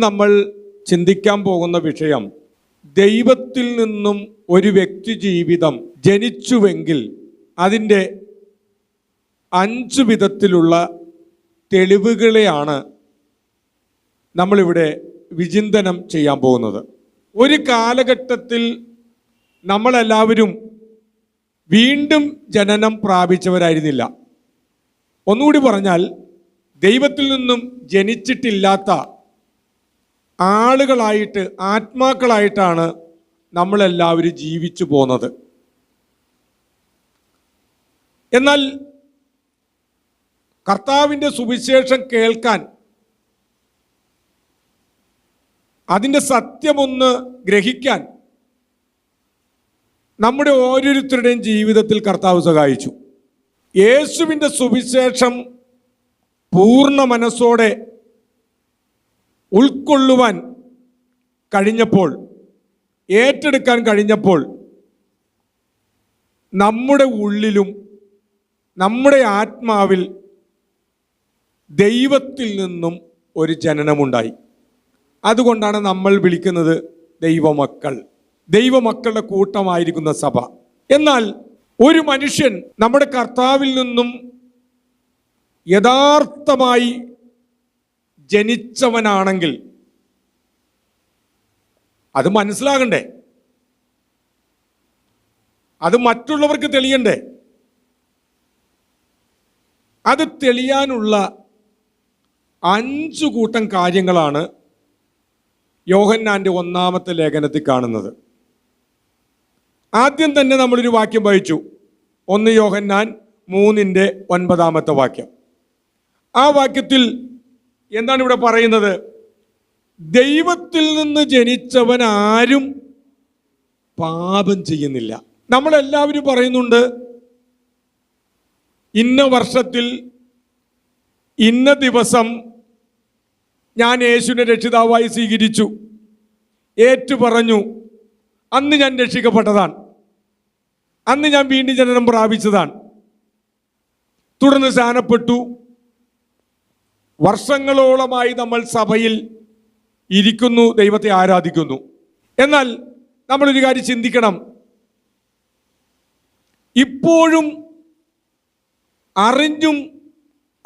നമ്മൾ ചിന്തിക്കാൻ പോകുന്ന വിഷയം ദൈവത്തിൽ നിന്നും ഒരു വ്യക്തി ജീവിതം ജനിച്ചുവെങ്കിൽ അതിന്റെ അഞ്ച് വിധത്തിലുള്ള തെളിവുകളെയാണ് നമ്മളിവിടെ വിചിന്തനം ചെയ്യാൻ പോകുന്നത്. ഒരു കാലഘട്ടത്തിൽ നമ്മളെല്ലാവരും വീണ്ടും ജനനം പ്രാപിച്ചവരായിരുന്നില്ല. ഒന്നുകൂടി പറഞ്ഞാൽ ദൈവത്തിൽ നിന്നും ജനിച്ചിട്ടില്ലാത്ത ആളുകളായിട്ട് ആത്മാക്കളായിട്ടാണ് നമ്മളെല്ലാവരും ജീവിച്ചു പോന്നത്. എന്നാൽ കർത്താവിന്റെ സുവിശേഷം കേൾക്കാൻ അതിന്റെ സത്യമൊന്ന് ഗ്രഹിക്കാൻ നമ്മുടെ ഓരോരുത്തരുടെയും ജീവിതത്തിൽ കർത്താവ് സഹായിച്ചു. യേശുവിന്റെ സുവിശേഷം പൂർണ മനസ്സോടെ ഉൾക്കൊള്ളുവാൻ കഴിഞ്ഞപ്പോൾ ഏറ്റെടുക്കാൻ കഴിഞ്ഞപ്പോൾ നമ്മുടെ ഉള്ളിലും നമ്മുടെ ആത്മാവിൽ ദൈവത്തിൽ നിന്നും ഒരു ജനനമുണ്ടായി. അതുകൊണ്ടാണ് നമ്മൾ വിളിക്കുന്നത് ദൈവമക്കൾ. ദൈവമക്കളുടെ കൂട്ടമായിരിക്കുന്ന സഭ. എന്നാൽ ഒരു മനുഷ്യൻ നമ്മുടെ കർത്താവിൽ നിന്നും യഥാർത്ഥമായി ജനിച്ചവനാണെങ്കിൽ. അത് മനസ്സിലാകണ്ടേ? അത് മറ്റുള്ളവർക്ക് തെളിയണ്ടേ? അത് തെളിയാനുള്ള അഞ്ചു കൂട്ടം കാര്യങ്ങളാണ് യോഹന്നാന്റെ ഒന്നാമത്തെ ലേഖനത്തിൽ കാണുന്നത്. ആദ്യം തന്നെ നമ്മളൊരു വാക്യം വായിച്ചു. ഒന്ന് യോഹന്നാൻ മൂന്നിന്റെ ഒൻപതാമത്തെ വാക്യം. ആ വാക്യത്തിൽ എന്താണ് ഇവിടെ പറയുന്നത്? ദൈവത്തിൽ നിന്ന് ജനിച്ചവൻ ആരും പാപം ചെയ്യുന്നില്ല. നമ്മളെല്ലാവരും പറയുന്നുണ്ട് ഇന്ന വർഷത്തിൽ ഇന്ന ദിവസം ഞാൻ യേശുവിനെ രക്ഷിതാവായി സ്വീകരിച്ചു. ഏറ്റു പറഞ്ഞു അന്ന് ഞാൻ രക്ഷിക്കപ്പെട്ടതാണ്. അന്ന് ഞാൻ വീണ്ടും ജനനം പ്രാപിച്ചതാണ്. തുടർന്ന് സ്നാനപ്പെട്ടു. വർഷങ്ങളോളമായി നമ്മൾ സഭയിൽ ഇരിക്കുന്നു ദൈവത്തെ ആരാധിക്കുന്നു. എന്നാൽ നമ്മളൊരു കാര്യം ചിന്തിക്കണം. ഇപ്പോഴും അറിഞ്ഞും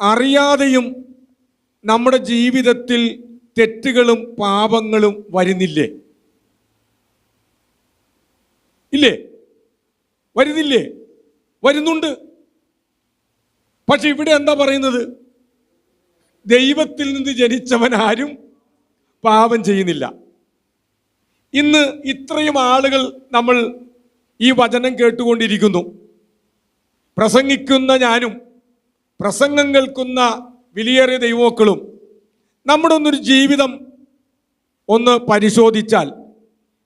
അറിയാതെയും നമ്മുടെ ജീവിതത്തിൽ തെറ്റുകളും പാപങ്ങളും വരുന്നില്ലേ? ഇല്ലേ? വരുന്നില്ലേ? വരുന്നുണ്ട്. പക്ഷെ ഇവിടെ എന്താ പറയുന്നത്? ദൈവത്തിൽ നിന്ന് ജനിച്ചവൻ ആരും പാപം ചെയ്യുന്നില്ല. ഇന്ന് ഇത്രയും ആളുകൾ നമ്മൾ ഈ വചനം കേട്ടുകൊണ്ടിരിക്കുന്നു. പ്രസംഗിക്കുന്ന ഞാനും പ്രസംഗം കേൾക്കുന്ന വിലയേറിയ ദൈവമക്കളും നമ്മുടെ ഒന്നൊരു ജീവിതം ഒന്ന് പരിശോധിച്ചാൽ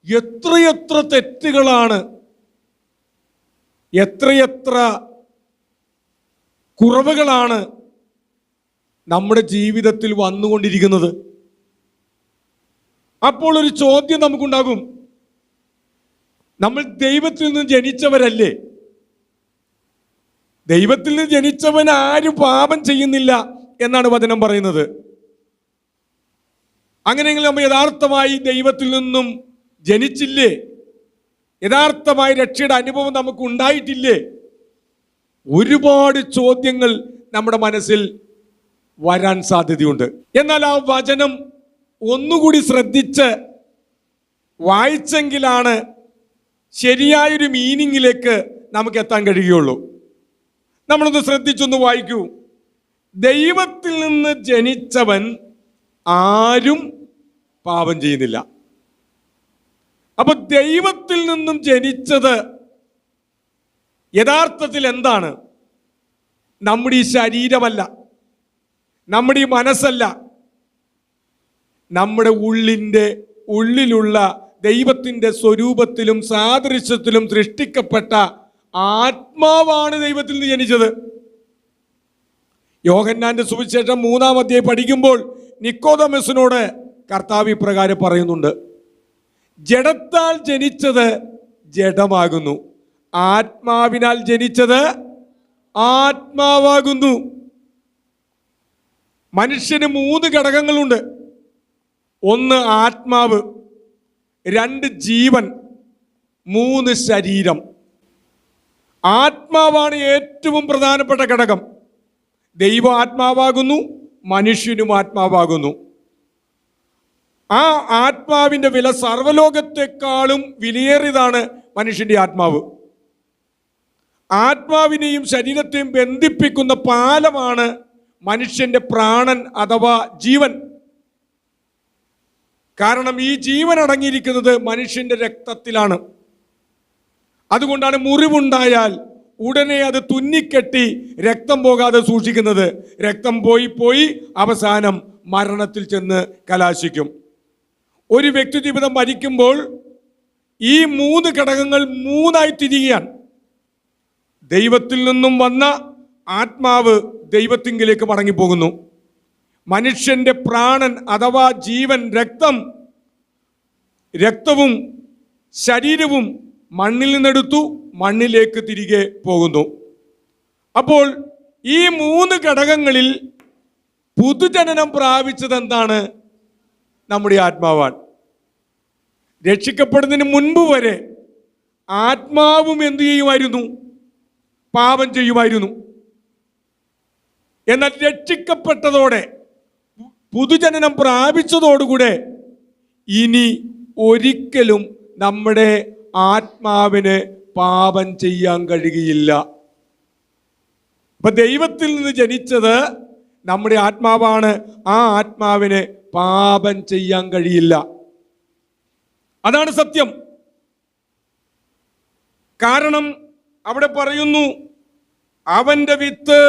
എത്രയെത്ര തെറ്റുകളാണ് എത്രയെത്ര കുറവുകളാണ് നമ്മുടെ ജീവിതത്തിൽ വന്നുകൊണ്ടിരിക്കുന്നത്. അപ്പോൾ ഒരു ചോദ്യം നമുക്കുണ്ടാകും. നമ്മൾ ദൈവത്തിൽ നിന്ന് ജനിച്ചവരല്ലേ? ദൈവത്തിൽ നിന്ന് ജനിച്ചവൻ ആരും പാപം ചെയ്യുന്നില്ല എന്നാണ് വചനം പറയുന്നത്. അങ്ങനെയെങ്കിൽ നമ്മൾ യഥാർത്ഥമായി ദൈവത്തിൽ നിന്നും ജനിച്ചില്ലേ? യഥാർത്ഥമായി രക്ഷയുടെ അനുഭവം നമുക്ക് ഉണ്ടായിട്ടില്ലേ ഒരുപാട് ചോദ്യങ്ങൾ നമ്മുടെ മനസ്സിൽ വരാൻ സാധ്യതയുണ്ട്. എന്നാൽ ആ വചനം ഒന്നുകൂടി ശ്രദ്ധിച്ച് വായിച്ചെങ്കിലാണ് ശരിയായൊരു മീനിങ്ങിലേക്ക് നമുക്ക് എത്താൻ കഴിയുകയുള്ളൂ. നമ്മളൊന്ന് ശ്രദ്ധിച്ചൊന്ന് വായിക്കൂ. ദൈവത്തിൽ നിന്ന് ജനിച്ചവൻ ആരും പാപം ചെയ്യുന്നില്ല. അപ്പൊ ദൈവത്തിൽ നിന്നും ജനിച്ചത് യഥാർത്ഥത്തിൽ എന്താണ്? നമ്മുടെ ഈ ശരീരമല്ല. നമ്മുടെ ഈ മനസ്സല്ല. നമ്മുടെ ഉള്ളിന്റെ ഉള്ളിലുള്ള ദൈവത്തിന്റെ സ്വരൂപത്തിലും സാദൃശ്യത്തിലും സൃഷ്ടിക്കപ്പെട്ട ആത്മാവാണ് ദൈവത്തിൽ നിന്ന് ജനിച്ചത്. യോഹന്നാന്റെ സുവിശേഷം മൂന്നാം അധ്യായം പഠിക്കുമ്പോൾ നിക്കോതമസിനോട് കർത്താവ് ഇപ്രകാരം പറയുന്നുണ്ട്. ജഡത്താൽ ജനിച്ചത് ജഡമാകുന്നു. ആത്മാവിനാൽ ജനിച്ചത് ആത്മാവാകുന്നു. മനുഷ്യന് മൂന്ന് ഘടകങ്ങളുണ്ട്. ഒന്ന് ആത്മാവ് രണ്ട് ജീവൻ മൂന്ന് ശരീരം. ആത്മാവാണ് ഏറ്റവും പ്രധാനപ്പെട്ട ഘടകം. ദൈവ ആത്മാവാകുന്നു മനുഷ്യനും ആത്മാവാകുന്നു. ആ ആത്മാവിന്റെ വില സർവലോകത്തെക്കാളും വിലയേറിയതാണ് മനുഷ്യന്റെ ആത്മാവ്. ആത്മാവിനെയും ശരീരത്തെയും ബന്ധിപ്പിക്കുന്ന പാലമാണ് മനുഷ്യന്റെ പ്രാണൻ അഥവാ ജീവൻ. കാരണം ഈ ജീവൻ അടങ്ങിയിരിക്കുന്നത് മനുഷ്യന്റെ രക്തത്തിലാണ്. അതുകൊണ്ടാണ് മുറിവുണ്ടായാൽ ഉടനെ അത് തുന്നിക്കെട്ടി രക്തം പോകാതെ സൂക്ഷിക്കുന്നത്. രക്തം പോയി പോയി അവസാനം മരണത്തിൽ ചെന്ന് കലാശിക്കും. ഒരു വ്യക്തി ജീവിതം മരിക്കുമ്പോൾ ഈ മൂന്ന് ഘടകങ്ങൾ മൂന്നായി തിരികെയാണ് ദൈവത്തിൽ നിന്നും വന്ന ആത്മാവ് ദൈവത്തിങ്കിലേക്ക് മടങ്ങിപ്പോകുന്നു. മനുഷ്യന്റെ പ്രാണൻ അഥവാ ജീവൻ രക്തം രക്തവും ശരീരവും മണ്ണിൽ നിന്നെടുത്തു മണ്ണിലേക്ക് തിരികെ പോകുന്നു. അപ്പോൾ ഈ മൂന്ന് ഘടകങ്ങളിൽ പുതുജനനം പ്രാപിച്ചത് എന്താണ്? നമ്മുടെ ആത്മാവാണ്. രക്ഷിക്കപ്പെടുന്നതിന് മുൻപ് വരെ ആത്മാവും എന്തു ചെയ്യുമായിരുന്നു? പാപം ചെയ്യുമായിരുന്നു. എന്നാൽ രക്ഷിക്കപ്പെട്ടതോടെ പുതുജനനം പ്രാപിച്ചതോടുകൂടെ ഇനി ഒരിക്കലും നമ്മുടെ ആത്മാവിന് പാപം ചെയ്യാൻ കഴിയുകയില്ല. ഇപ്പൊ ദൈവത്തിൽ നിന്ന് ജനിച്ചത് നമ്മുടെ ആത്മാവാണ്. ആ ആത്മാവിന് പാപം ചെയ്യാൻ കഴിയില്ല. അതാണ് സത്യം. കാരണം അവിടെ പറയുന്നു അവന്റെ വിത്ത്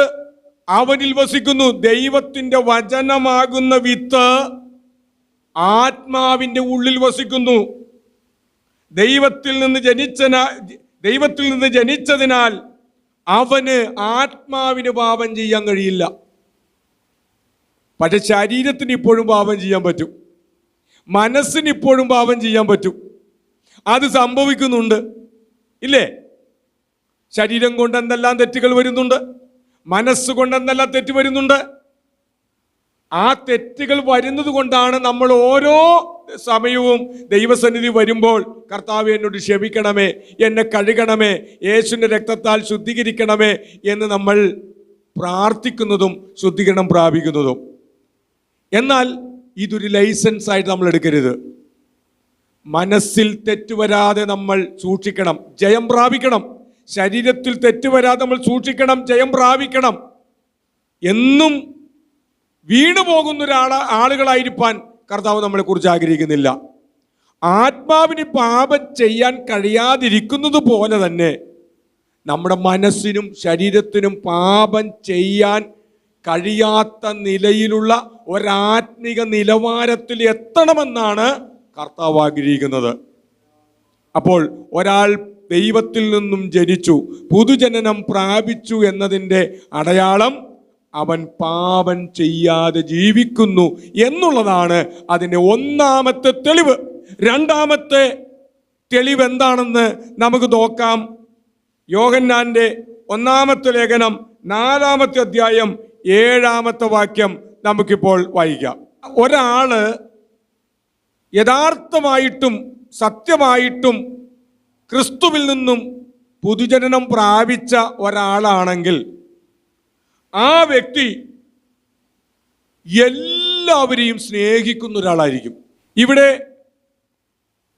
അവനിൽ വസിക്കുന്നു. ദൈവത്തിന്റെ വചനമാകുന്ന വിത്ത് ആത്മാവിന്റെ ഉള്ളിൽ വസിക്കുന്നു. ദൈവത്തിൽ നിന്ന് ജനിച്ചന ദൈവത്തിൽ നിന്ന് ജനിച്ചതിനാൽ അവന് ആത്മാവിന് പാപം ചെയ്യാൻ കഴിയില്ല. പക്ഷെ ശരീരത്തിന് ഇപ്പോഴും പാപം ചെയ്യാൻ പറ്റും. മനസ്സിന് ഇപ്പോഴും പാപം ചെയ്യാൻ പറ്റും. അത് സംഭവിക്കുന്നുണ്ട്. ഇല്ലേ? ശരീരം കൊണ്ട് എന്തെല്ലാം തെറ്റുകൾ വരുന്നുണ്ട്? മനസ്സുകൊണ്ട് എന്തെല്ലാം തെറ്റ് വരുന്നുണ്ട്. ആ തെറ്റുകൾ വരുന്നത് കൊണ്ടാണ് നമ്മൾ ഓരോ സമയവും ദൈവസന്നിധി വരുമ്പോൾ കർത്താവ് എന്നോട് ക്ഷമിക്കണമേ എന്നെ കഴുകണമേ യേശുവിന്റെ രക്തത്താൽ ശുദ്ധീകരിക്കണമേ എന്ന് നമ്മൾ പ്രാർത്ഥിക്കുന്നതും ശുദ്ധീകരണം പ്രാപിക്കുന്നതും. എന്നാൽ ഇതൊരു ലൈസൻസ് ആയിട്ട് നമ്മൾ എടുക്കരുത്. മനസ്സിൽ തെറ്റുവരാതെ നമ്മൾ സൂക്ഷിക്കണം ജയം പ്രാപിക്കണം. ശരീരത്തിൽ തെറ്റുവരാതെ നമ്മൾ സൂക്ഷിക്കണം ജയം പ്രാപിക്കണം. എന്നും വീണു പോകുന്ന ഒരാള ആളുകളായിരിക്കാൻ കർത്താവ് നമ്മളെ കുറിച്ച് ആഗ്രഹിക്കുന്നില്ല. ആത്മാവിന് പാപം ചെയ്യാൻ കഴിയാതിരിക്കുന്നത് പോലെ തന്നെ നമ്മുടെ മനസ്സിനും ശരീരത്തിനും പാപം ചെയ്യാൻ കഴിയാത്ത നിലയിലുള്ള ഒരാത്മിക നിലവാരത്തിൽ എത്തണമെന്നാണ് കർത്താവ് ആഗ്രഹിക്കുന്നത്. അപ്പോൾ ഒരാൾ ദൈവത്തിൽ നിന്നും ജനിച്ചു പുതുജനനം പ്രാപിച്ചു എന്നതിന്റെ അടയാളം അവൻ പാപം ചെയ്യാതെ ജീവിക്കുന്നു എന്നുള്ളതാണ് അതിന്റെ ഒന്നാമത്തെ തെളിവ്. രണ്ടാമത്തെ തെളിവ് എന്താണെന്ന് നമുക്ക് നോക്കാം. യോഹന്നാന്റെ ഒന്നാമത്തെ ലേഖനം നാലാമത്തെ അധ്യായം ഏഴാമത്തെ വാക്യം നമുക്കിപ്പോൾ വായിക്കാം. ഒരാൾ യഥാർത്ഥമായിട്ടും സത്യമായിട്ടും ക്രിസ്തുവിൽ നിന്നും പുതുജനനം പ്രാപിച്ച ഒരാളാണെങ്കിൽ ആ വ്യക്തി എല്ലാവരെയും സ്നേഹിക്കുന്ന ഒരാളായിരിക്കും. ഇവിടെ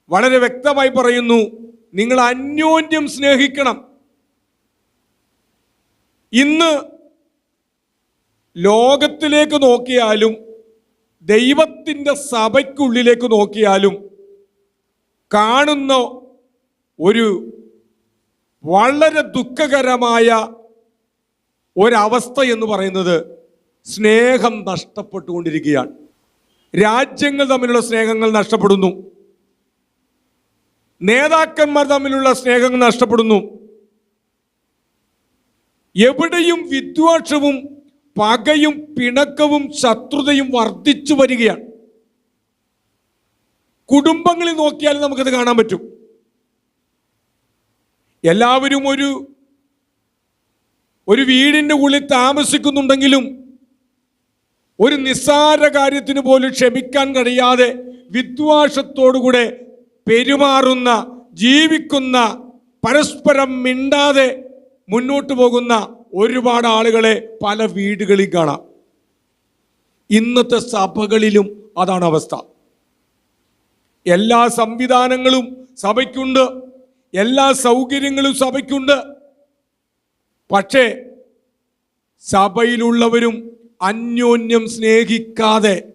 വളരെ വ്യക്തമായി പറയുന്നു നിങ്ങൾ അന്യോന്യം സ്നേഹിക്കണം. ഇന്ന് ലോകത്തിലേക്ക് നോക്കിയാലും ദൈവത്തിന്റെ സഭയ്ക്കുള്ളിലേക്ക് നോക്കിയാലും കാണുന്ന ഒരു വളരെ ദുഃഖകരമായ ഒരവസ്ഥ എന്ന് പറയുന്നത് സ്നേഹം നഷ്ടപ്പെട്ടുകൊണ്ടിരിക്കുകയാണ്. രാജ്യങ്ങൾ തമ്മിലുള്ള സ്നേഹങ്ങൾ നഷ്ടപ്പെടുന്നു. നേതാക്കന്മാർ തമ്മിലുള്ള സ്നേഹങ്ങൾ നഷ്ടപ്പെടുന്നു. എവിടെയും വിദ്വേഷവും പകയും പിണക്കവും ശത്രുതയും വർദ്ധിച്ചു വരികയാണ്. കുടുംബങ്ങളിൽ നോക്കിയാൽ നമുക്കത് കാണാൻ പറ്റും. എല്ലാവരും ഒരു ഒരു വീടിന്റെ ഉള്ളിൽ താമസിക്കുന്നുണ്ടെങ്കിലും ഒരു നിസ്സാര കാര്യത്തിന് പോലും ക്ഷമിക്കാൻ കഴിയാതെ വിദ്വാഷത്തോടുകൂടെ പെരുമാറുന്ന ജീവിക്കുന്ന പരസ്പരം മിണ്ടാതെ മുന്നോട്ട് പോകുന്ന ഒരുപാട് ആളുകളെ പല വീടുകളിൽ കാണാം. ഇന്നത്തെ സഭകളിലും അതാണ് അവസ്ഥ. എല്ലാ സംവിധാനങ്ങളും സഭയ്ക്കുണ്ട്. എല്ലാ സൗകര്യങ്ങളും സഭയ്ക്കുണ്ട്. പക്ഷേ സഭയിലുള്ളവരും അന്യോന്യം സ്നേഹിക്കാതെ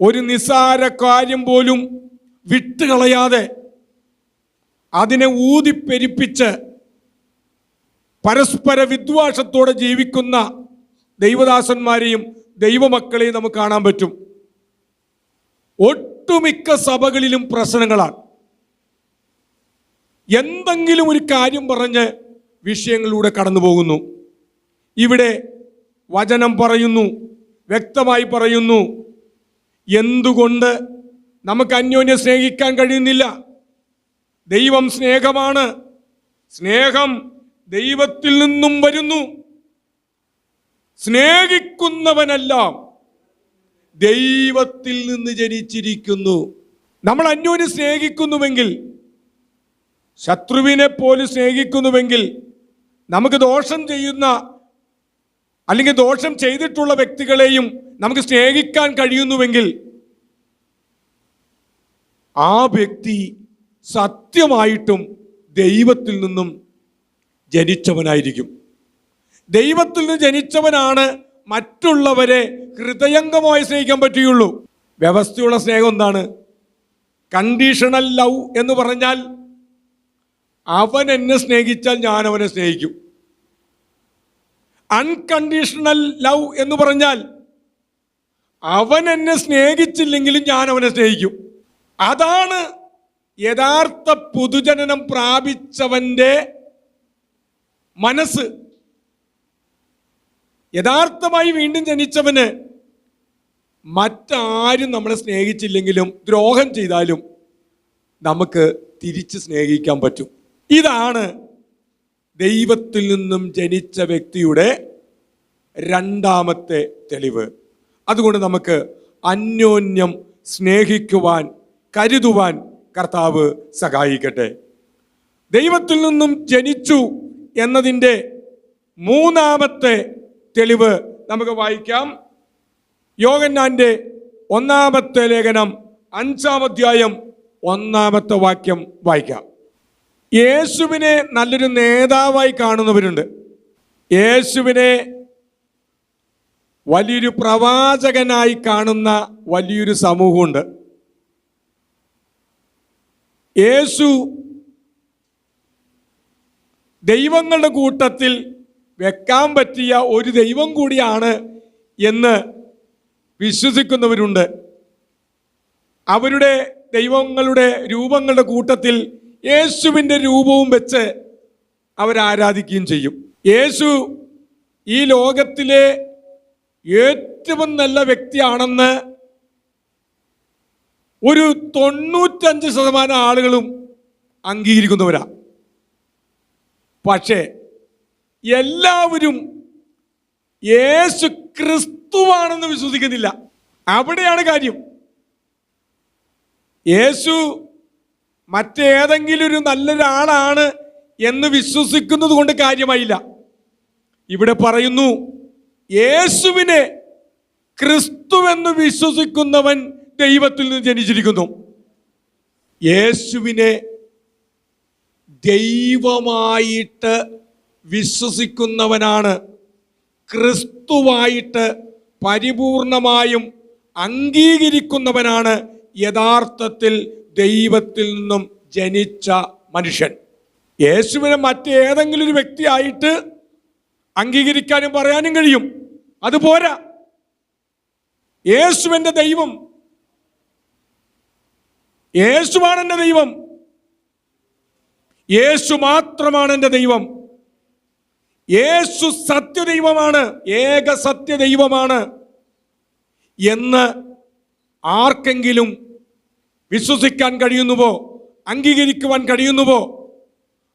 ഒരു നിസ്സാര കാര്യം പോലും വിട്ടുകളയാതെ അതിനെ ഊതിപ്പെരിപ്പിച്ച് പരസ്പര വിദ്വാഷത്തോടെ ജീവിക്കുന്ന ദൈവദാസന്മാരെയും ദൈവമക്കളെയും നമുക്ക് കാണാൻ പറ്റും. ഒട്ടുമിക്ക സഭകളിലും പ്രശ്നങ്ങളാണ്. എന്തെങ്കിലും ഒരു കാര്യം പറഞ്ഞ് വിഷയങ്ങളിലൂടെ കടന്നു പോകുന്നു ഇവിടെ വചനം പറയുന്നു വ്യക്തമായി പറയുന്നു. എന്തുകൊണ്ട് നമുക്ക് അന്യോന്യം സ്നേഹിക്കാൻ കഴിയുന്നില്ല? ദൈവം സ്നേഹമാണ്. സ്നേഹം ദൈവത്തിൽ നിന്നും വരുന്നു. സ്നേഹിക്കുന്നവനെല്ലാം ദൈവത്തിൽ നിന്ന് ജനിച്ചിരിക്കുന്നു. നമ്മൾ അന്യോന്യം സ്നേഹിക്കുന്നുവെങ്കിൽ ശത്രുവിനെ പോലും സ്നേഹിക്കുന്നുവെങ്കിൽ നമുക്ക് ദോഷം ചെയ്യുന്ന അല്ലെങ്കിൽ ദോഷം ചെയ്തിട്ടുള്ള വ്യക്തികളെയും നമുക്ക് സ്നേഹിക്കാൻ കഴിയുന്നുവെങ്കിൽ ആ വ്യക്തി സത്യമായിട്ടും ദൈവത്തിൽ നിന്നും ജനിച്ചവനായിരിക്കും. ദൈവത്തിൽ നിന്ന് ജനിച്ചവനാണ് മറ്റുള്ളവരെ ഹൃദയംഗമായി സ്നേഹിക്കാൻ പറ്റുകയുള്ളൂ. വ്യവസ്ഥയുള്ള സ്നേഹം എന്താണ്? കണ്ടീഷണൽ ലവ് എന്ന് പറഞ്ഞാൽ അവൻ എന്നെ സ്നേഹിച്ചാൽ ഞാൻ അവനെ സ്നേഹിക്കും. അൺകണ്ടീഷണൽ ലവ് എന്ന് പറഞ്ഞാൽ അവൻ എന്നെ സ്നേഹിച്ചില്ലെങ്കിലും ഞാൻ അവനെ സ്നേഹിക്കും. അതാണ് യഥാർത്ഥ പുതുജനനം പ്രാപിച്ചവന്റെ മനസ്സ്. യഥാർത്ഥമായി വീണ്ടും ജനിച്ചവന് മറ്റാരും നമ്മളെ സ്നേഹിച്ചില്ലെങ്കിലും ദ്രോഹം ചെയ്താലും നമുക്ക് തിരിച്ച് സ്നേഹിക്കാൻ പറ്റും. ഇതാണ് ദൈവത്തിൽ നിന്നും ജനിച്ച വ്യക്തിയുടെ രണ്ടാമത്തെ തെളിവ്. അതുകൊണ്ട് നമുക്ക് അന്യോന്യം സ്നേഹിക്കുവാൻ കരുതുവാൻ കർത്താവ് സഹായിക്കട്ടെ. ദൈവത്തിൽ നിന്നും ജനിച്ചു എന്നതിന്റെ മൂന്നാമത്തെ തെളിവ് നമുക്ക് വായിക്കാം. യോഗന്നാന്റെ ഒന്നാമത്തെ ലേഖനം അഞ്ചാം അധ്യായം ഒന്നാമത്തെ വാക്യം വായിക്കാം. യേശുവിനെ നല്ലൊരു നേതാവായി കാണുന്നവരുണ്ട്. യേശുവിനെ വലിയൊരു പ്രവാചകനായി കാണുന്ന വലിയൊരു സമൂഹമുണ്ട്. യേശു ദൈവങ്ങളുടെ കൂട്ടത്തിൽ വെക്കാൻ പറ്റിയ ഒരു ദൈവം കൂടിയാണ് എന്ന് വിശ്വസിക്കുന്നവരുണ്ട്. അവരുടെ ദൈവങ്ങളുടെ രൂപങ്ങളുടെ കൂട്ടത്തിൽ യേശുവിന്റെ രൂപവും വെച്ച് അവരാരാധിക്കുകയും ചെയ്യും. യേശു ഈ ലോകത്തിലെ ഏറ്റവും നല്ല വ്യക്തിയാണെന്ന് ഒരു തൊണ്ണൂറ്റഞ്ച് ശതമാനം ആളുകളും അംഗീകരിക്കുന്നവരാ. പക്ഷേ എല്ലാവരും യേശു ക്രിസ്തുവാണെന്ന് വിശ്വസിക്കുന്നില്ല. അവിടെയാണ് കാര്യം. യേശു മറ്റേതെങ്കിലും ഒരു നല്ലൊരാളാണ് എന്ന് വിശ്വസിക്കുന്നത് കൊണ്ട് കാര്യമായില്ല. ഇവിടെ പറയുന്നു യേശുവിനെ ക്രിസ്തുവെന്ന് വിശ്വസിക്കുന്നവൻ ദൈവത്തിൽ നിന്ന് ജനിച്ചിരിക്കുന്നു. യേശുവിനെ ദൈവമായിട്ട് വിശ്വസിക്കുന്നവനാണ്. ക്രിസ്തുവായിട്ട് പരിപൂർണമായും അംഗീകരിക്കുന്നവനാണ് യഥാർത്ഥത്തിൽ ദൈവത്തിൽ നിന്നും ജനിച്ച മനുഷ്യൻ. യേശുവിനെ മറ്റേതെങ്കിലും ഒരു വ്യക്തിയായിട്ട് അംഗീകരിക്കാനും പറയാനും കഴിയും. അതുപോരാ യേശുവിന്റെ ദൈവം. യേശുവാണ് എന്റെ ദൈവം. യേശു മാത്രമാണ് എന്റെ ദൈവം. യേശു സത്യദൈവമാണ്. ഏക സത്യദൈവമാണ്. എന്ന് ആർക്കെങ്കിലും വിശ്വസിക്കാൻ കഴിയുന്നുവോ? അംഗീകരിക്കുവാൻ കഴിയുന്നുവോ?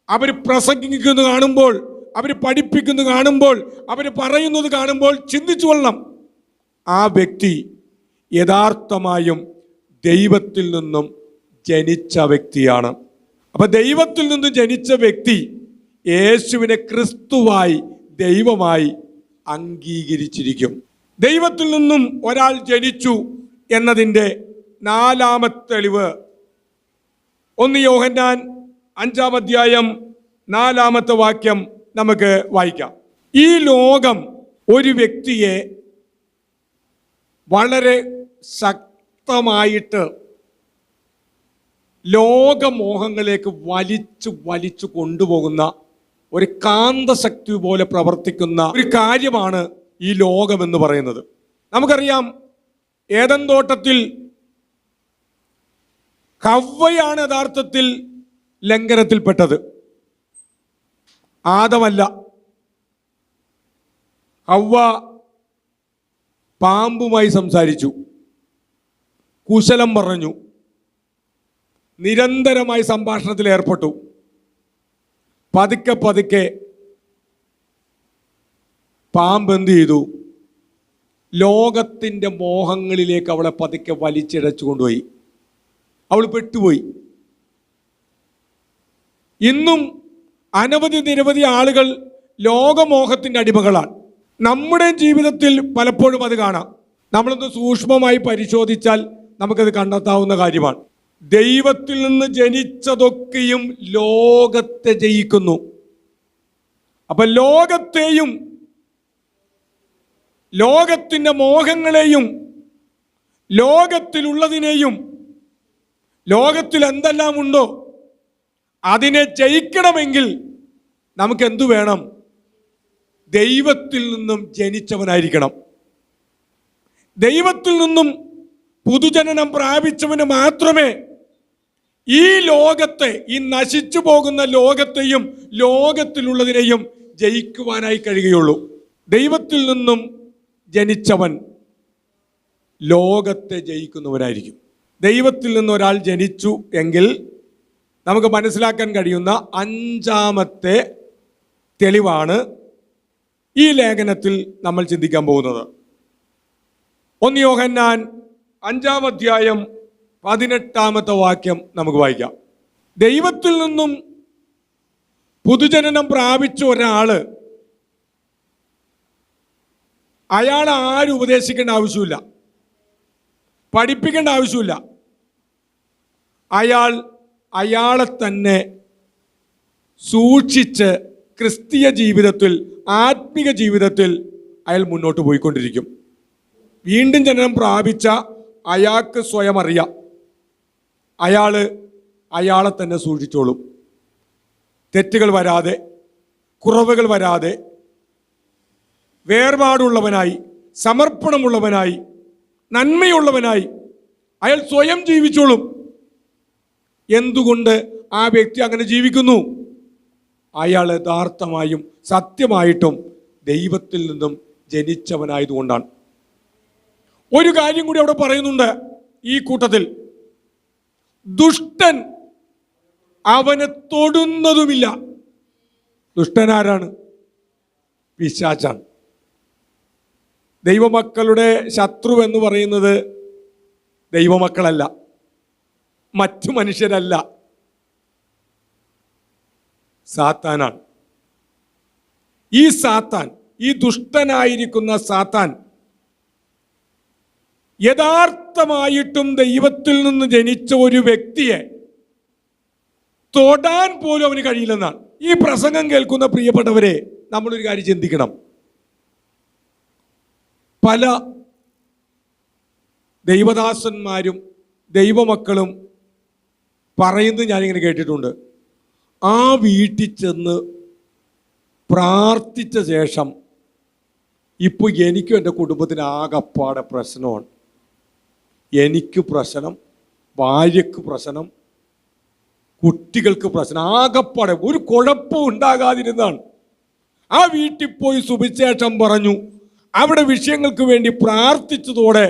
അവർ പ്രസംഗിക്കുന്നു കാണുമ്പോൾ അവർ പഠിപ്പിക്കുന്നത് കാണുമ്പോൾ അവർ പറയുന്നത് കാണുമ്പോൾ ചിന്തിച്ചു കൊള്ളണം. ആ വ്യക്തി യഥാർത്ഥമായും ദൈവത്തിൽ നിന്നും ജനിച്ച വ്യക്തിയാണ്. അപ്പോൾ ദൈവത്തിൽ നിന്ന് ജനിച്ച വ്യക്തി യേശുവിനെ ക്രിസ്തുവായി ദൈവമായി അംഗീകരിച്ചിരിക്കും. ദൈവത്തിൽ നിന്നും ഒരാൾ ജനിച്ചു എന്നതിന്റെ നാലാമത്തെ തെളിവ് ഒന്ന് യോഹന്നാൻ അഞ്ചാം അധ്യായം നാലാമത്തെ വാക്യം നമുക്ക് വായിക്കാം. ഈ ലോകം ഒരു വ്യക്തിയെ വളരെ ശക്തമായിട്ട് ലോകമോഹങ്ങളിലേക്ക് വലിച്ചു വലിച്ചു കൊണ്ടുപോകുന്ന ഒരു കാന്തശക്തി പോലെ പ്രവർത്തിക്കുന്ന ഒരു കാര്യമാണ് ഈ ലോകമെന്ന് പറയുന്നത്. നമുക്കറിയാം ഏതൻ തോട്ടത്തിൽ കവ്വയാണ് യഥാർത്ഥത്തിൽ ലംഘനത്തിൽപ്പെട്ടത്. ആദമല്ല. കവ്വ പാമ്പുമായി സംസാരിച്ചു. കുശലം പറഞ്ഞു. നിരന്തരമായി സംഭാഷണത്തിൽ ഏർപ്പെട്ടു. പതുക്കെ പതുക്കെ പാമ്പ് എന്ത് ചെയ്തു? ലോകത്തിന്റെ മോഹങ്ങളിലേക്ക് അവളെ പതുക്കെ വലിച്ചിടച്ചു കൊണ്ടുപോയി. അവൾ പെട്ടുപോയി. ഇന്നും അനവധി നിരവധി ആളുകൾ ലോകമോഹത്തിന്റെ അടിമകളാണ്. നമ്മുടെ ജീവിതത്തിൽ പലപ്പോഴും അത് കാണാം. നമ്മളൊന്ന് സൂക്ഷ്മമായി പരിശോധിച്ചാൽ നമുക്കത് കണ്ടെത്താവുന്ന കാര്യമാണ്. ദൈവത്തിൽ നിന്ന് ജനിച്ചതൊക്കെയും ലോകത്തെ ജയിക്കുന്നു. അപ്പൊ ലോകത്തെയും ലോകത്തിന്റെ മോഹങ്ങളെയും ലോകത്തിലുള്ളതിനെയും ലോകത്തിൽ എന്തെല്ലാം ഉണ്ടോ അതിനെ ജയിക്കണമെങ്കിൽ നമുക്ക് എന്തു വേണം? ദൈവത്തിൽ നിന്നും ജനിച്ചവനായിരിക്കണം. ദൈവത്തിൽ നിന്നും പുതുജനനം പ്രാപിച്ചവന് മാത്രമേ ഈ ലോകത്തെ ഈ നശിച്ചു പോകുന്ന ലോകത്തെയും ലോകത്തിലുള്ളതിനെയും ജയിക്കുവാനായി കഴിയുകയുള്ളൂ. ദൈവത്തിൽ നിന്നും ജനിച്ചവൻ ലോകത്തെ ജയിക്കുന്നവനായിരിക്കും. ദൈവത്തിൽ നിന്നൊരാൾ ജനിച്ചു എങ്കിൽ നമുക്ക് മനസ്സിലാക്കാൻ കഴിയുന്ന അഞ്ചാമത്തെ തെളിവാണ് ഈ ലേഖനത്തിൽ നമ്മൾ ചിന്തിക്കാൻ പോകുന്നത്. ഒന്ന് യോഹന്നാൻ അഞ്ചാം അധ്യായം പതിനെട്ടാമത്തെ വാക്യം നമുക്ക് വായിക്കാം. ദൈവത്തിൽ നിന്നും പുതുജനനം പ്രാപിച്ച ഒരാൾ അയാൾ ആരും ഉപദേശിക്കേണ്ട ആവശ്യമില്ല. പഠിപ്പിക്കേണ്ട ആവശ്യമില്ല. അയാൾ അയാളെ തന്നെ സൂക്ഷിച്ച് ക്രിസ്തീയ ജീവിതത്തിൽ ആത്മിക ജീവിതത്തിൽ അയാൾ മുന്നോട്ട് പോയിക്കൊണ്ടിരിക്കും. വീണ്ടും ജനനം പ്രാപിച്ച അയാൾക്ക് സ്വയം അറിയാം. അയാൾ അയാളെ തന്നെ സൂക്ഷിച്ചോളും. തെറ്റുകൾ വരാതെ കുറവുകൾ വരാതെ വേർപാടുള്ളവനായി സമർപ്പണമുള്ളവനായി നന്മയുള്ളവനായി. അയാൾ സ്വയം ജീവിച്ചോളും. എന്തുകൊണ്ട് ആ വ്യക്തി അങ്ങനെ ജീവിക്കുന്നു? അയാൾ യഥാർത്ഥമായും സത്യമായിട്ടും ദൈവത്തിൽ നിന്നും ജനിച്ചവനായതുകൊണ്ടാണ്. ഒരു കാര്യം കൂടി അവിടെ പറയുന്നുണ്ട് ഈ കൂട്ടത്തിൽ. ദുഷ്ടൻ അവനെ തൊടുന്നതുമില്ല. ദുഷ്ടനാരാണ്? പിശാച്ചാണ് ദൈവമക്കളുടെ ശത്രു എന്ന് പറയുന്നത് ദൈവമക്കളല്ല. മറ്റു മനുഷ്യരല്ല. സാത്താനാണ്. ഈ സാത്താൻ ഈ ദുഷ്ടനായിരിക്കുന്ന സാത്താൻ യഥാർത്ഥമായിട്ടും ദൈവത്തിൽ നിന്ന് ജനിച്ച ഒരു വ്യക്തിയെ തൊടാൻ പോലും അവന് കഴിയില്ലെന്നാണ്. ഈ പ്രസംഗം കേൾക്കുന്ന പ്രിയപ്പെട്ടവരെ നമ്മളൊരു കാര്യം ചിന്തിക്കണം. പല ദൈവദാസന്മാരും ദൈവമക്കളും പറയുന്നത് ഞാനിങ്ങനെ കേട്ടിട്ടുണ്ട്. ആ വീട്ടിൽ ചെന്ന് പ്രാർത്ഥിച്ച ശേഷം ഇപ്പോൾ എനിക്കും എന്റെ കുടുംബത്തിന് ആകപ്പാടെ പ്രശ്നമാണ്. എനിക്ക് പ്രശ്നം ഭാര്യക്ക് പ്രശ്നം കുട്ടികൾക്ക് പ്രശ്നം ആകപ്പാടെ ഒരു കുഴപ്പം ഉണ്ടാകാതിരുന്നാണ് ആ വീട്ടിൽ പോയി സുവിശേഷം പറഞ്ഞു. അവിടെ വിഷയങ്ങൾക്ക് വേണ്ടി പ്രാർത്ഥിച്ചതോടെ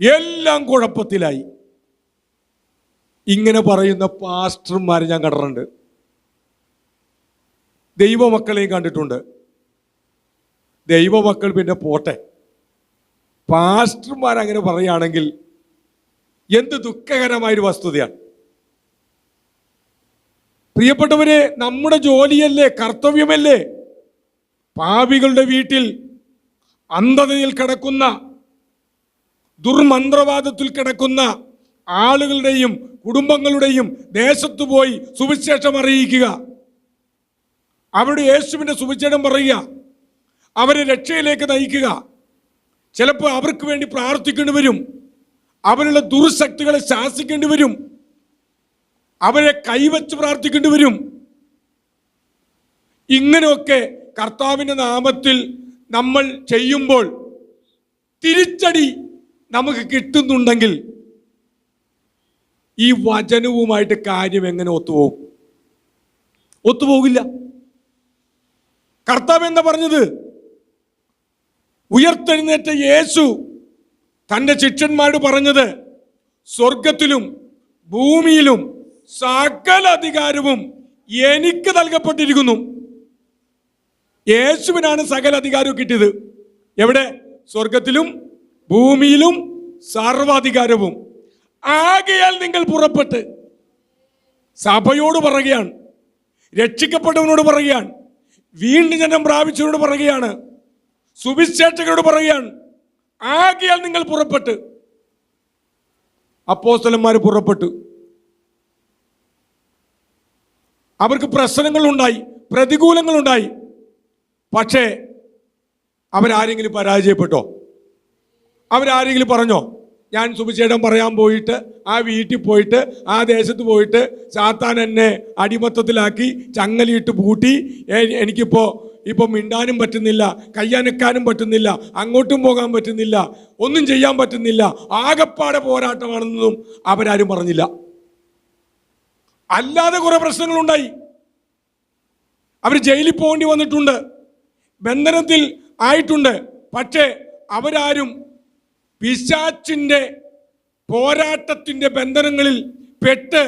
എല്ലാം കുഴപ്പത്തിലായി. ഇങ്ങനെ പറയുന്ന പാസ്റ്റർമാർ ഞാൻ കണ്ടിട്ടുണ്ട്. ദൈവമക്കളെയും കണ്ടിട്ടുണ്ട്. ദൈവമക്കൾ പിന്നെ പോട്ടെ. പാസ്റ്റർമാർ അങ്ങനെ പറയുകയാണെങ്കിൽ എന്ത് ദുഃഖകരമായൊരു വസ്തുതയാണ്. പ്രിയപ്പെട്ടവരെ നമ്മുടെ ജോലിയല്ലേ കർത്തവ്യമല്ലേ? പാപികളുടെ വീട്ടിൽ അന്ധതയിൽ കിടക്കുന്ന ദുർമന്ത്രവാദത്തിൽ കിടക്കുന്ന ആളുകളുടെയും കുടുംബങ്ങളുടെയും ദേശത്ത് പോയി സുവിശേഷം അറിയിക്കുക. അവരുടെ യേശുവിന്റെ സുവിശേഷം പറയുക. അവരെ രക്ഷയിലേക്ക് നയിക്കുക. ചിലപ്പോൾ അവർക്ക് വേണ്ടി പ്രാർത്ഥിക്കേണ്ടി വരും. അവരുടെ ദുർശക്തികളെ ശാസിക്കേണ്ടി വരും. അവരെ കൈവച്ച് പ്രാർത്ഥിക്കേണ്ടി വരും. ഇങ്ങനെയൊക്കെ കർത്താവിന്റെ നാമത്തിൽ നമ്മൾ ചെയ്യുമ്പോൾ തിരിച്ചടി നമുക്ക് കിട്ടുന്നുണ്ടെങ്കിൽ ഈ വചനവുമായിട്ട് കാര്യം എങ്ങനെ ഒത്തുപോകും? ഒത്തുപോകില്ല. കർത്താവ് എന്താ പറഞ്ഞത്? ഉയർത്തെഴുന്നേറ്റ യേശു തന്റെ ശിഷ്യന്മാരോട് പറഞ്ഞത് സ്വർഗത്തിലും ഭൂമിയിലും സകല അധികാരവും എനിക്ക് നൽകപ്പെട്ടിരിക്കുന്നു. യേശുവിനാണ് സകല അധികാരവും കിട്ടിയത്. എവിടെ? സ്വർഗത്തിലും ഭൂമിയിലും സർവാധികാരവും. ആകയാൽ നിങ്ങൾ പുറപ്പെട്ട് സഭയോട് പറയുകയാണ് രക്ഷിക്കപ്പെട്ടവനോട് പറയുകയാണ് വീണ്ടും ജനം പ്രാപിച്ചവരോട് പറയുകയാണ് സുവിശേഷകരോട് പറയുകയാണ് ആകയാൽ നിങ്ങൾ പുറപ്പെട്ട്. അപ്പോസ്തലന്മാർ പുറപ്പെട്ടു. അവർക്ക് പ്രശ്നങ്ങളുണ്ടായി പ്രതികൂലങ്ങളുണ്ടായി. പക്ഷേ അവരാരെങ്കിലും പരാജയപ്പെട്ടോ? അവരാരെങ്കിലും പറഞ്ഞോ? ഞാൻ സുവിശേഷം പറയാൻ പോയിട്ട് ആ വീട്ടിൽ പോയിട്ട് ആ ദേശത്ത് പോയിട്ട് സാത്താൻ എന്നെ അടിമത്തത്തിലാക്കി ചങ്ങലിയിട്ട് പൂട്ടി. എനിക്കിപ്പോൾ ഇപ്പം മിണ്ടാനും പറ്റുന്നില്ല കയ്യാനക്കാനും പറ്റുന്നില്ല അങ്ങോട്ടും പോകാൻ പറ്റുന്നില്ല ഒന്നും ചെയ്യാൻ പറ്റുന്നില്ല ആകപ്പാടെ പോരാട്ടമാണെന്നും അവരാരും പറഞ്ഞില്ല. അല്ലാതെ കുറേ പ്രശ്നങ്ങളുണ്ടായി. അവർ ജയിലിൽ പോകേണ്ടി വന്നിട്ടുണ്ട്. ബന്ധനത്തിൽ ആയിട്ടുണ്ട്. പക്ഷേ അവരാരും പിശാച്ചിന്റെ പോരാട്ടത്തിന്റെ ബന്ധനങ്ങളിൽ പെട്ട്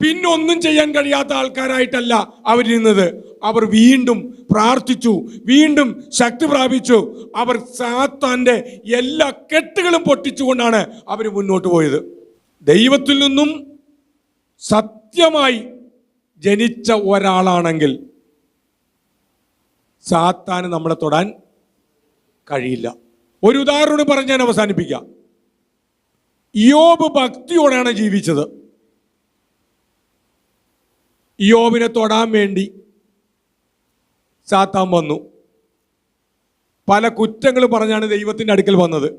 പിന്നൊന്നും ചെയ്യാൻ കഴിയാത്ത ആൾക്കാരായിട്ടല്ല അവരിരുന്നത് അവർ വീണ്ടും പ്രാർത്ഥിച്ചു വീണ്ടും ശക്തി പ്രാപിച്ചു. അവർ സാത്താന്റെ എല്ലാ കെട്ടുകളും പൊട്ടിച്ചുകൊണ്ടാണ് അവർ മുന്നോട്ട് പോയത്. ദൈവത്തിൽ നിന്നും സത്യമായി ജനിച്ച ഒരാളാണെങ്കിൽ സാത്താന് നമ്മളെ തൊടാൻ കഴിയില്ല. ഒരു ഉദാഹരണം പറഞ്ഞ് ഞാൻ അവസാനിപ്പിക്കാം. യോബ് ഭക്തിയോടെയാണ് ജീവിച്ചത്. യോബിനെ തൊടാൻ വേണ്ടി സാത്താൻ വന്നു. പല കുറ്റങ്ങൾ പറഞ്ഞാണ് ദൈവത്തിന്റെ അടുക്കൽ വന്നത്.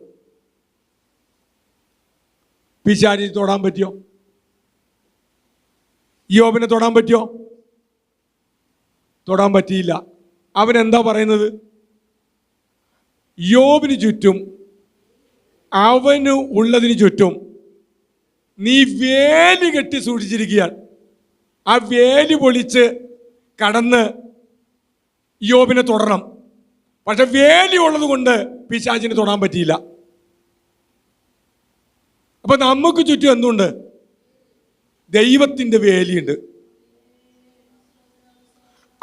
പിശാചി തൊടാൻ പറ്റിയോ? യോബിനെ തൊടാൻ പറ്റിയോ? തൊടാൻ പറ്റിയില്ല. അവൻ എന്താ പറയുന്നത്? യോബിന് ചുറ്റും അവന് ഉള്ളതിന് ചുറ്റും നീ വേലി കെട്ടി സൂക്ഷിച്ചിരിക്കുകയാണ്. ആ വേലി പൊളിച്ച് കടന്ന് യോബിനെ തുടരണം പക്ഷെ വേലി ഉള്ളത് കൊണ്ട് പിശാചിന് തൊടാൻ പറ്റിയില്ല. അപ്പൊ നമുക്ക് ചുറ്റും എന്തുണ്ട്? ദൈവത്തിന്റെ വേലിയുണ്ട്.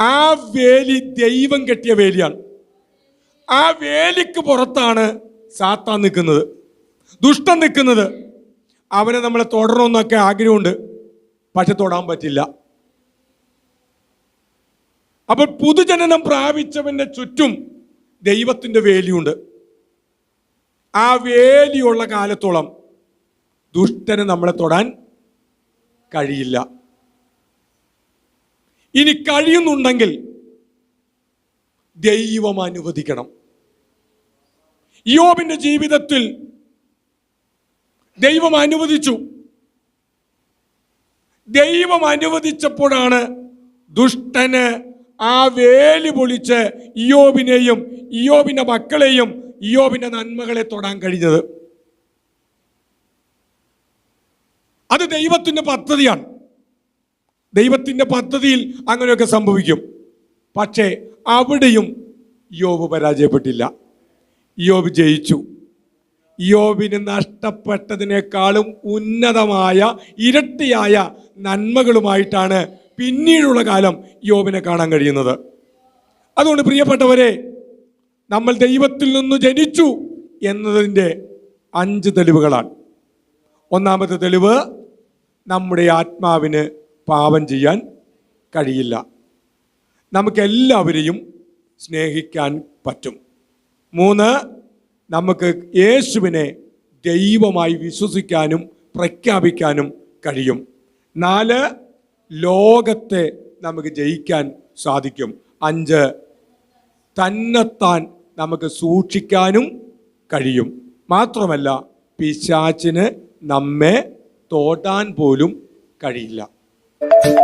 ആ വേലി ദൈവം കെട്ടിയ വേലിയാണ്. ആ വേലിക്ക് പുറത്താണ് സാത്താൻ നിൽക്കുന്നത്. ദുഷ്ടം നിൽക്കുന്നത്. അവനെ നമ്മളെ തൊടണമെന്നൊക്കെ ആഗ്രഹമുണ്ട്. പക്ഷെ തൊടാൻ പറ്റില്ല. അപ്പോൾ പുതുജനനം പ്രാപിച്ചവന്റെ ചുറ്റും ദൈവത്തിന്റെ വേലിയുണ്ട്. ആ വേലിയുള്ള കാലത്തോളം ദുഷ്ടനെ നമ്മളെ തൊടാൻ കഴിയില്ല. ഇനി കഴിയുന്നുണ്ടെങ്കിൽ ദൈവം അനുവദിക്കണം. യോബിന്റെ ജീവിതത്തിൽ ദൈവം അനുവദിച്ചു. ദൈവം അനുവദിച്ചപ്പോഴാണ് ദുഷ്ടന് ആ വേലി പൊളിച്ച് ഇയോബിനെയും യോബിന്റെ മക്കളെയും യോബിന്റെ നന്മകളെ തൊടാൻ കഴിഞ്ഞത്. അത് ദൈവത്തിന്റെ പദ്ധതിയാണ്. ദൈവത്തിന്റെ പദ്ധതിയിൽ അങ്ങനെയൊക്കെ സംഭവിക്കും. പക്ഷേ അവിടെയും യോബ് പരാജയപ്പെട്ടില്ല. യോബ് ജയിച്ചു. യോബിന് നഷ്ടപ്പെട്ടതിനേക്കാളും ഉന്നതമായ ഇരട്ടിയായ നന്മകളുമായിട്ടാണ് പിന്നീടുള്ള കാലം യോബിനെ കാണാൻ കഴിയുന്നത്. അതുകൊണ്ട് പ്രിയപ്പെട്ടവരെ നമ്മൾ ദൈവത്തിൽ നിന്ന് ജനിച്ചു എന്നതിന്റെ അഞ്ച് തെളിവുകളാണ്. ഒന്നാമത്തെ തെളിവ് നമ്മുടെ ആത്മാവിന് പാപം ചെയ്യാൻ കഴിയില്ല. നമുക്കെല്ലാവരെയും സ്നേഹിക്കാൻ പറ്റും. മൂന്ന് നമുക്ക് യേശുവിനെ ദൈവമായി വിശ്വസിക്കാനും പ്രഖ്യാപിക്കാനും കഴിയും. നാല് ലോകത്തെ നമുക്ക് ജയിക്കാൻ സാധിക്കും. അഞ്ച് തന്നെത്താൻ നമുക്ക് സൂക്ഷിക്കാനും കഴിയും. മാത്രമല്ല പിശാച്ചിന് നമ്മെ തോട്ടാൻ പോലും കഴിയില്ല. Música